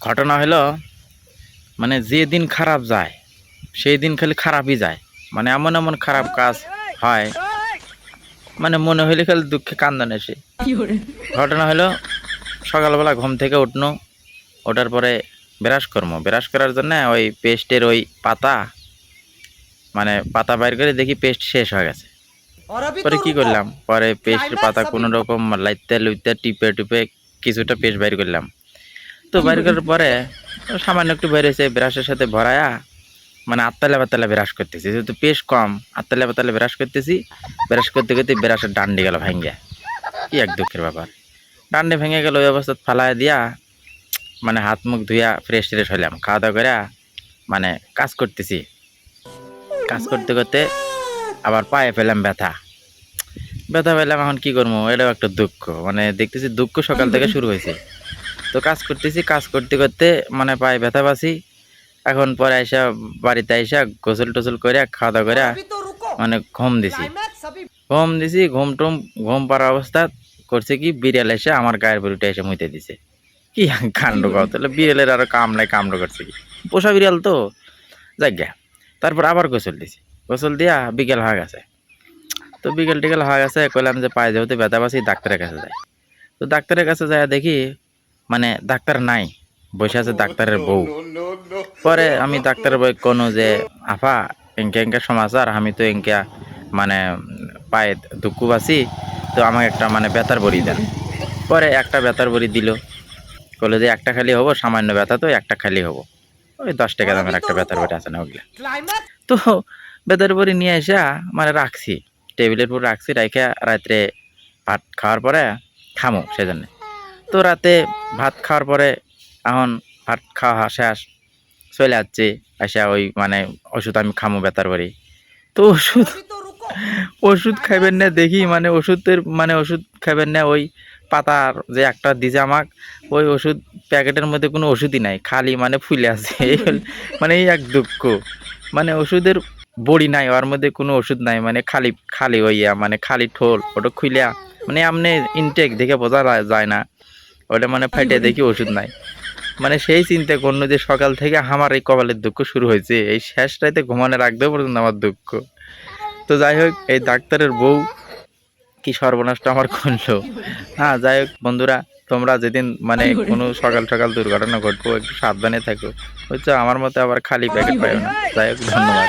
ঘটনা হলো মানে যেদিন খারাপ যায় সেই দিন খালি খারাপই যায়। মানে এমন এমন খারাপ কাজ হয় মানে মনে হইলে খালি দুঃখে কান্দন এসে ঘটনা হলো সকালবেলা ঘুম থেকে উঠনো ওঠার পরে ব্রাশ করব ব্রাশ করার জন্য ওই পেস্টের ওই পাতা মানে পাতা বাইর করে দেখি পেস্ট শেষ হয়ে গেছে। পরে কি করলাম? পরে পেস্টের পাতা কোনো রকম লাইতে লুইতে টিপে টিপে কিছুটা পেস্ট বাইর করলাম। তো বাইর করার পরে সামান্য একটু বের হয়েছে ব্রাশের সাথে ভরায়া মানে আত্তালে বাতালে ব্রাশ করতেছি। যেহেতু পেশ কম, আত্তালে বাতালে ব্রাশ করতেছি ব্রাশ করতে করতে ব্রাশের ডান্ডি গেল ভেঙে কি এক দুঃখের ব্যাপার। ডান্ডি ভেঙে গেল, ওই অবস্থা ফালায় দিয়া মানে হাত মুখ ধুইয়া ফ্রেশ ট্রেশ হইলাম। খাওয়া দাওয়া করে মানে কাজ করতেছি। কাজ করতে করতে আবার পায়ে পেলাম ব্যথা। ব্যথা পেলাম, এখন কি করব? এটাও একটা দুঃখ। মানে দেখতেছি দুঃখ সকাল থেকে শুরু হয়েছে। তো কাজ করতেছি কাজ করতে করতে মানে পায়ে ব্যথা পাচ্ছি। এখন পরে আইসা বাড়িতে আইসা গোসল টোসল করে খাওয়া দাওয়া করে মানে ঘুম দিছি। ঘুম দিছি ঘুম টুম ঘুম পাড়া অবস্থা। করছে কি বিড়াল এসে আমার গায়ের উপর এসে মুইতে দিছে। কি কাণ্ড কর তাহলে বিড়ালের আরও কামড়ায় কামড় করছে কি? পোষা বিড়াল তো যাজ্ঞা তারপর আবার গোসল দিছি। গোসল দিয়া বিকেল হয়ে গেছে। তো বিকেল টিকেল হয়ে গেছে কইলাম যে পায়ে যেহেতু ব্যথা পাচ্ছি ডাক্তারের কাছে যাই। তো ডাক্তারের কাছে যায় দেখি মানে ডাক্তার নাই বসে আছে ডাক্তারের বউ। পরে আমি ডাক্তারের বউ কোনো যে আফা এঙ্কে এঙ্কে সমাচার আমি তো এঙ্কে মানে পায়ে দুঃখ বাসি তো আমাকে একটা মানে বেতার বড়ি দেন। পরে একটা বেতার বড়ি দিল। বলে যে একটা খালি হব সামান্য ব্যথা তো একটা খালি হব। ওই দশ টাকা দামের একটা বেতার বড়ি আছে না ওগুলো। তো বেতার বড়ি নিয়ে এসে মানে রাখছি। টেবিলের উপর রাখছি রাখে রাত্রে ভাত খাওয়ার পরে খামো সেজন্য। তো রাতে ভাত খাওয়ার পরে এখন ভাত খাওয়া শেষ। চলে যাচ্ছে আসা ওই মানে ওষুধ আমি খামো ব্যথার বাড়ি তো ওষুধ ওষুধ খাইবেন না, দেখি মানে ওষুধের মানে ওষুধ খাইবেন না, ওই পাতার যে একটা দিছে আমাক, ওই ওষুধ প্যাকেটের মধ্যে কোনো ওষুধই নাই, খালি মানে ফুলে আছে। মানে এই এক দুঃখ। মানে ওষুধের বড়ি নাই, ওর মধ্যে কোনো ওষুধ নাই মানে খালি খালি হইয়া মানে খালি ঠোল ওটা খুলিয়া মানে আমনে ইনটেক দেখে বোঝা যায় না। ওটা মানে ফাইটে দেখি ওষুধ নাই। মানে সেই চিন্তা করল যে সকাল থেকে আমার এই কপালের দুঃখ শুরু হয়েছে, এই শেষ রাতে রাখতে পর্যন্ত আমার দুঃখ। তো যাই হোক, এই ডাক্তারের বউ কি সর্বনাশটা আমার করল। হ্যাঁ যাই হোক বন্ধুরা, তোমরা যেদিন মানে কোনো সকাল সকাল দুর্ঘটনা ঘটবো, একটু সাবধানে থাকো। বুঝছ? আমার মতো আবার খালি প্যাকেট পাইও না। যাই হোক, ধন্যবাদ।